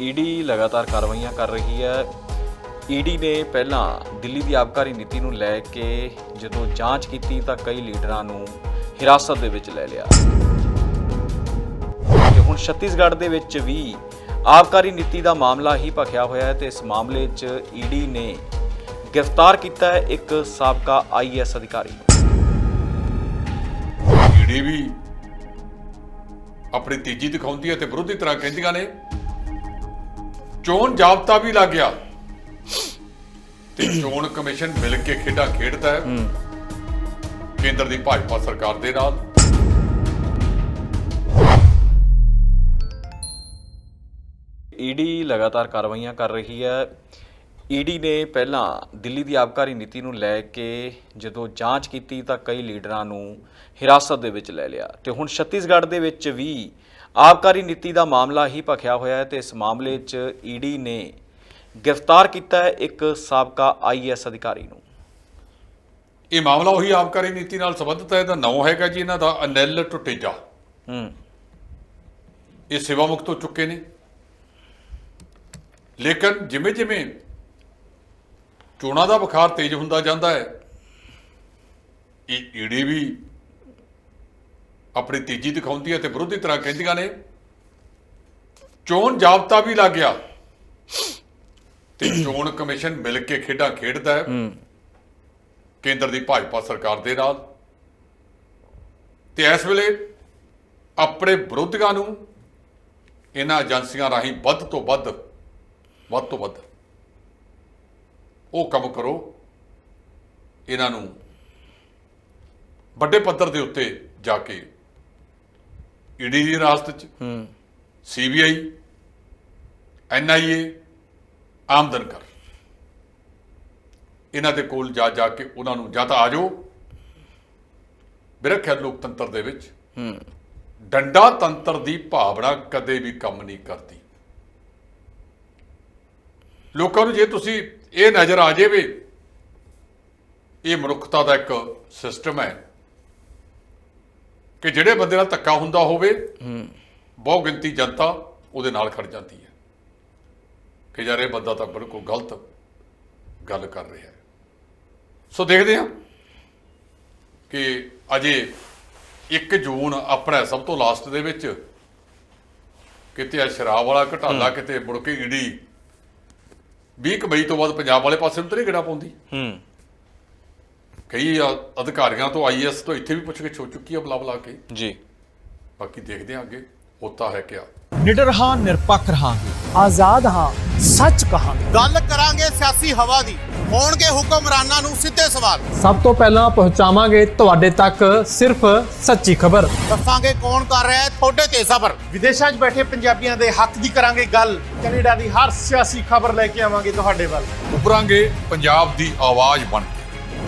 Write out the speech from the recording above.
ED ਲਗਾਤਾਰ ਕਾਰਵਾਈਆਂ ਕਰ ਰਹੀ ਹੈ। ਈਡੀ ਨੇ ਪਹਿਲਾਂ ਦਿੱਲੀ ਦੀ ਆਬਕਾਰੀ ਨੀਤੀ ਨੂੰ ਲੈ ਕੇ ਜਦੋਂ ਜਾਂਚ ਕੀਤੀ ਤਾਂ ਕਈ ਲੀਡਰਾਂ ਨੂੰ ਹਿਰਾਸਤ ਦੇ ਵਿੱਚ ਲੈ ਲਿਆ। ਤੇ ਹੁਣ ਛੱਤੀਸਗੜ੍ਹ ਦੇ ਵਿੱਚ ਵੀ ਆਬਕਾਰੀ ਨੀਤੀ ਦਾ ਮਾਮਲਾ ਹੀ ਭਖਿਆ ਹੋਇਆ ਹੈ ਤੇ ਇਸ ਮਾਮਲੇ 'ਚ ਈਡੀ ਨੇ ਗ੍ਰਿਫਤਾਰ ਕੀਤਾ ਹੈ ਇੱਕ ਸਾਬਕਾ ਆਈਐਸ ਅਧਿਕਾਰੀ ਨੂੰ। ਈਡੀ ਵੀ ਆਪਣੀ ਤੇਜ਼ੀ ਦਿਖਾਉਂਦੀ ਹੈ ਤੇ ਵਿਰੋਧੀ ਤਰ੍ਹਾਂ ਕਹਿੰਦੀਆਂ ਨੇ ਚੋਣ ਜਾਬਤਾ ਵੀ ਲੱਗ ਗਿਆ। ਤੇ ਚੋਣ ਕਮਿਸ਼ਨ ਮਿਲ ਕੇ ਖੇਡਾਂ ਖੇਡਦਾ ਹੈ। ਕੇਂਦਰ ਦੀ ਭਾਜਪਾ ਸਰਕਾਰ ਦੇ ਨਾਲ। ਈਡੀ ਲਗਾਤਾਰ ਕਾਰਵਾਈਆਂ ਕਰ ਰਹੀ ਹੈ। ਈਡੀ ਨੇ ਪਹਿਲਾਂ ਦਿੱਲੀ ਦੀ ਆਬਕਾਰੀ ਨੀਤੀ ਨੂੰ ਲੈ ਕੇ ਜਦੋਂ ਜਾਂਚ ਕੀਤੀ ਤਾਂ ਕਈ ਲੀਡਰਾਂ ਨੂੰ ਹਿਰਾਸਤ ਦੇ ਵਿੱਚ ਲੈ ਲਿਆ। ਤੇ ਹੁਣ ਛੱਤੀਸਗੜ੍ਹ ਦੇ ਵਿੱਚ ਵੀ ਆਬਕਾਰੀ ਨੀਤੀ ਦਾ ਮਾਮਲਾ ਹੀ ਭਖਿਆ ਹੋਇਆ ਹੈ ਤੇ ਇਸ ਮਾਮਲੇ 'ਚ ਈਡੀ ਨੇ ਗ੍ਰਿਫਤਾਰ ਕੀਤਾ ਹੈ ਇੱਕ ਸਾਬਕਾ ਆਈਐਸ ਅਧਿਕਾਰੀ ਨੂੰ। ਇਹ ਮਾਮਲਾ ਉਹੀ ਆਬਕਾਰੀ ਨੀਤੀ ਨਾਲ ਸੰਬੰਧਿਤ ਹੈ ਇਹਦਾ ਨਾਮ ਹੈਗਾ ਜੀ ਇਹਨਾਂ ਦਾ ਅਨਿਲ ਟੁਟੇਜਾ। ਹੂੰ। ਇਹ ਸੇਵਾ ਮੁਕਤ ਹੋ ਚੁੱਕੇ ਨੇ। ਲੇਕਿਨ ਜਿਵੇਂ ਜਿਵੇਂ ਚੋਣਾਂ ਦਾ ਬੁਖਾਰ ਤੇਜ਼ ਹੁੰਦਾ ਜਾਂਦਾ ਹੈ ਇਹ ਈਡੀ ਵੀ ਆਪਣੀ ਤੇਜ਼ੀ ਦਿਖਾਉਂਦੀ ਹੈ ਤੇ ਵਿਰੋਧੀ ਤਰ੍ਹਾਂ ਕਹਿੰਦੀਆਂ ਨੇ ਚੋਣ ਜਾਬਤਾ ਵੀ ਲੱਗ ਗਿਆ। ਤੇ ਚੋਣ ਕਮਿਸ਼ਨ ਮਿਲ ਕੇ ਖੇਡਾਂ ਖੇਡਦਾ ਹੈ। ਕੇਂਦਰ ਦੀ ਭਾਜਪਾ ਸਰਕਾਰ ਦੇ ਨਾਲ। ਤੇ ਇਸ ਵੇਲੇ ਆਪਣੇ ਵਿਰੋਧੀਆਂ ਨੂੰ ਇਹਨਾਂ ਏਜੰਸੀਆਂ ਰਾਹੀਂ ਵੱਧ ਤੋਂ ਵੱਧ ਵੱਧ ਤੋਂ ਵੱਧ ਉਹ ਕੰਮ ਕਰੋ। ਇਹਨਾਂ ਨੂੰ ਵੱਡੇ ਪੱਧਰ ਦੇ ਉੱਤੇ ਜਾ ਕੇ ਈਡੀ ਦੀ ਰਾਸਤ ਚ ਹੂੰ। ਸੀਬੀਆਈ ਐਨਆਈਏ ਆਮਦਨ ਕਰ। ਇਹਨਾਂ ਦੇ ਕੋਲ ਜਾ ਜਾ ਕੇ ਉਹਨਾਂ ਨੂੰ ਜਾਂ ਤਾਂ ਆ ਜਾਓ। ਬਿਰਖਿਆ ਲੋਕਤੰਤਰ ਦੇ ਵਿੱਚ। ਹੂੰ। ਡੰਡਾ ਤੰਤਰ ਦੀ ਭਾਵਨਾ ਕਦੇ ਵੀ ਕੰਮ ਨਹੀਂ ਕਰਦੀ। ਲੋਕਾਂ ਨੂੰ ਜੇ ਤੁਸੀਂ ਇਹ ਨਜ਼ਰ ਆ ਜਾਵੇ ਇਹ ਮਨੁੱਖਤਾ ਦਾ ਇੱਕ ਸਿਸਟਮ ਹੈ। ਕਿ ਜਿਹੜੇ ਬੰਦੇ ਨਾਲ ਧੱਕਾ ਹੁੰਦਾ ਹੋਵੇ ਬਹੁ ਗਿਣਤੀ ਜਨਤਾ ਉਹਦੇ ਨਾਲ ਖੜ ਜਾਂਦੀ ਹੈ। ਕਿ ਯਾਰ ਇਹ ਬੰਦਾ ਤਾਂ ਬਿਲਕੁਲ ਗਲਤ ਗੱਲ ਕਰ ਰਿਹਾ ਹੈ। ਸੋ ਦੇਖਦੇ ਹਾਂ ਕਿ ਅਜੇ 1 ਜੂਨ ਆਪਣਾ ਸਭ ਤੋਂ ਲਾਸਟ ਦੇ ਵਿੱਚ। ਕਿਤੇ ਆ ਸ਼ਰਾਬ ਵਾਲਾ ਘਟਾਲਾ ਕਿਤੇ ਮੁੜ ਕੇ ਈਡੀ। 20 ਮਈ ਤੋਂ ਬਾਅਦ ਪੰਜਾਬ ਵਾਲੇ ਪਾਸੇ ਨੂੰ ਤਾਂ ਨਹੀਂ ਗੜਾ ਪਾਉਂਦੀ। ਹੂੰ। ਕਈ ਅ- ਅਧਿਕਾਰੀਆਂ ਤੋਂ ਆਈਐਸ ਤੋਂ ਇੱਥੇ ਵੀ ਪੁੱਛ ਕੇ ਹੋ ਚੁੱਕੀ ਆ ਬੁਲਾ ਬੁਲਾ ਕੇ। ਜੀ। ਬਾਕੀ ਦੇਖਦੇ ਹਾਂ ਅੱਗੇ ਹੋਤਾ ਹੈ ਕਿਆ। ਨਿਡਰ ਹਾਂ ਨਿਰਪੱਖ ਰਹਾਂਗੇ ਆਜ਼ਾਦ ਹਾਂ ਸੱਚ ਕਹਾਂਗੇ। ਗੱਲ ਕਰਾਂਗੇ ਸਿਆਸੀ ਹਵਾ ਦੀ। ਹੋਣਗੇ ਹੁਕਮਰਾਨਾਂ ਨੂੰ ਸਿੱਧੇ ਸਵਾਲ। ਸਭ ਤੋਂ ਪਹਿਲਾਂ ਪਹੁੰਚਾਵਾਂਗੇ ਤੁਹਾਡੇ ਤੱਕ ਸਿਰਫ ਸੱਚੀ ਖਬਰ। ਦੱਸਾਂਗੇ ਕੌਣ ਕਰ ਰਿਹਾ ਹੈ ਤੁਹਾਡੇ ਤੇ ਸਬਰ। ਵਿਦੇਸ਼ਾਂ 'ਚ ਬੈਠੇ ਪੰਜਾਬੀਆਂ ਦੇ ਹੱਕ ਦੀ ਕਰਾਂਗੇ ਗੱਲ। ਕੈਨੇਡਾ ਦੀ ਹਰ ਸਿਆਸੀ ਖਬਰ ਲੈ ਕੇ ਆਵਾਂਗੇ ਤੁਹਾਡੇ ਵੱਲ। ਉਭਰਾਂਗੇ ਪੰਜਾਬ ਦੀ ਆਵਾਜ਼ ਬਣ ਕੇ।